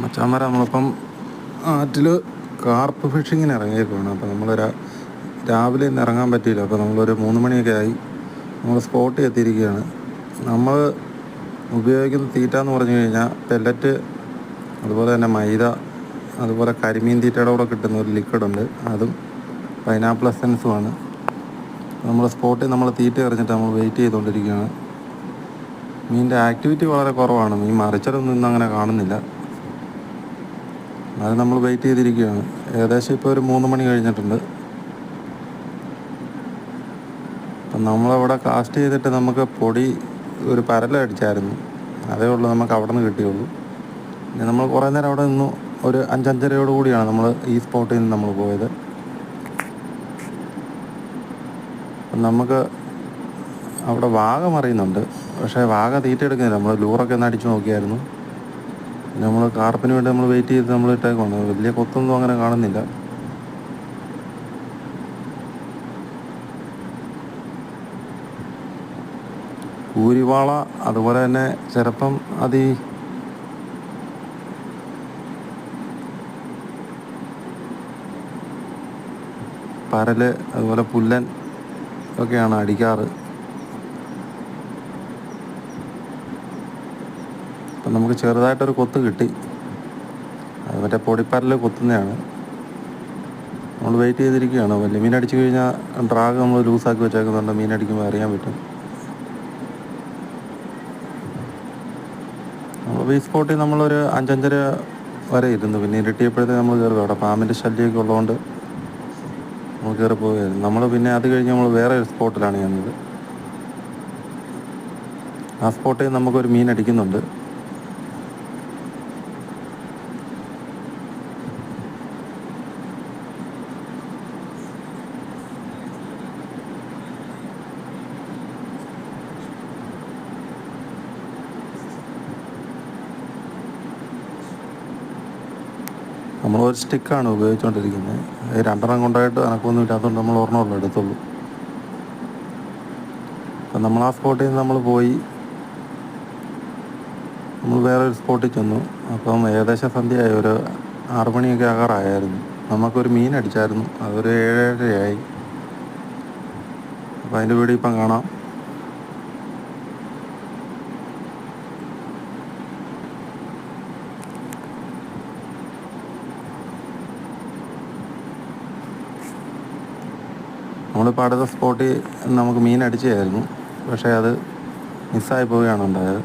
മച്ചാന്മാരെ നമ്മളിപ്പം ആറ്റിൽ കാർപ്പ് ഫിഷിങ്ങിന് ഇറങ്ങിയിരിക്കുകയാണ്. അപ്പോൾ നമ്മൾ രാവിലെ ഇന്ന് ഇറങ്ങാൻ പറ്റിയില്ല. അപ്പോൾ നമ്മളൊരു മൂന്ന് മണിയൊക്കെ ആയി. നമ്മൾ സ്പോട്ടിൽ എത്തിയിരിക്കുകയാണ്. നമ്മൾ ഉപയോഗിക്കുന്ന തീറ്റ എന്ന് പറഞ്ഞു കഴിഞ്ഞാൽ പെല്ലറ്റ് അതുപോലെ തന്നെ മൈദ അതുപോലെ കരിമീൻ തീറ്റയുടെ കൂടെ കിട്ടുന്ന ഒരു ലിക്വിഡ് ഉണ്ട്. അതും പൈനാപ്പിൾ എസൻസുമാണ് നമ്മൾ സ്പോട്ടിൽ നമ്മൾ തീറ്റ എറിഞ്ഞിട്ട് നമ്മൾ വെയിറ്റ് ചെയ്തുകൊണ്ടിരിക്കുകയാണ്. മീനിന്റെ ആക്ടിവിറ്റി വളരെ കുറവാണ്. മീൻ മറിച്ചതൊന്നും ഇന്ന് അങ്ങനെ കാണുന്നില്ല. അത് നമ്മൾ വെയിറ്റ് ചെയ്തിരിക്കുകയാണ്. ഏകദേശം ഇപ്പോൾ ഒരു മൂന്ന് മണി കഴിഞ്ഞിട്ടുണ്ട്. അപ്പം നമ്മളവിടെ കാസ്റ്റ് ചെയ്തിട്ട് നമുക്ക് പൊടി ഒരു പരലടിച്ചായിരുന്നു അതേ ഉള്ളൂ നമുക്ക് അവിടെ നിന്ന് കിട്ടിയുള്ളൂ. പിന്നെ നമ്മൾ കുറേ നേരം അവിടെ നിന്നു. ഒരു അഞ്ചഞ്ചരയോട് കൂടിയാണ് നമ്മൾ ഈ സ്പോട്ടിൽ നിന്ന് നമ്മൾ പോയത്. നമുക്ക് അവിടെ വാഗം അറിയുന്നുണ്ട് പക്ഷേ വാഗ തീറ്റ എടുക്കുന്നില്ല. നമ്മൾ ലൂറൊക്കെ ഒന്ന് അടിച്ചു നോക്കിയായിരുന്നു. നമ്മൾ കാർപ്പിന് വേണ്ടി നമ്മൾ വെയിറ്റ് ചെയ്ത് നമ്മൾ ഇട്ടേക്കാണ് വലിയ കൊത്തൊന്നും അങ്ങനെ കാണുന്നില്ല. കൂരിവാള അതുപോലെ തന്നെ ചിലപ്പം അത് പരൽ അതുപോലെ പുല്ലൻ ഒക്കെയാണ് അടിക്കാറ്. അപ്പം നമുക്ക് ചെറുതായിട്ടൊരു കൊത്ത് കിട്ടി. അത് മറ്റേ പൊടിപ്പരൽ കൊത്തുന്നതാണ് നമ്മൾ വെയിറ്റ് ചെയ്തിരിക്കുകയാണ്. വലിയ മീൻ അടിച്ചു കഴിഞ്ഞാൽ ഡ്രാഗ് നമ്മൾ ലൂസാക്കി വെച്ചേക്കുന്നുണ്ട്. മീൻ അടിക്കുമ്പോൾ അറിയാൻ പറ്റും. നമ്മൾ ഈ സ്പോട്ടിൽ നമ്മളൊരു അഞ്ചഞ്ചര വരെ ഇരുന്നു. പിന്നെ ഇരുട്ടിയപ്പോഴത്തേ നമ്മൾ കയറി അവിടെ പാമ്പിന്റെ ശല്യമൊക്കെ ഉള്ളതുകൊണ്ട് നമ്മൾ കയറി പോവുകയായിരുന്നു നമ്മൾ പിന്നെ അത് കഴിഞ്ഞ് നമ്മൾ വേറെ ഒരു സ്പോട്ടിലാണ് ചെയ്യുന്നത് ആ സ്പോട്ടിൽ നമുക്കൊരു മീൻ അടിക്കുന്നുണ്ട്. നമ്മൾ ഒരു സ്റ്റിക്കാണ് ഉപയോഗിച്ചുകൊണ്ടിരിക്കുന്നത് രണ്ടെണ്ണം കൊണ്ടായിട്ട് അനക്കൊന്നും ഇല്ലാത്തതുകൊണ്ട് നമ്മൾ ഒരെണ്ണമുള്ളൂ എടുത്തുള്ളൂ. അപ്പം നമ്മൾ ആ സ്പോട്ടിൽ നിന്ന് നമ്മൾ പോയി നമ്മൾ വേറെ ഒരു സ്പോട്ടിൽ ചെന്നു. അപ്പം ഏകദേശം സന്ധ്യയായി ഒരു ആറുമണിയൊക്കെ ആകാറായിരുന്നു നമുക്കൊരു മീൻ അടിച്ചായിരുന്നു. അതൊരു ഏഴരയായി അപ്പം അതിന്റെ വീഡിയോ ഇപ്പം കാണാം. നമ്മളിപ്പോൾ അടുത്ത സ്പോട്ടിൽ നമുക്ക് മീൻ അടിച്ചായിരുന്നു പക്ഷേ അത് മിസ്സായി പോവുകയാണ് ഉണ്ടായത്.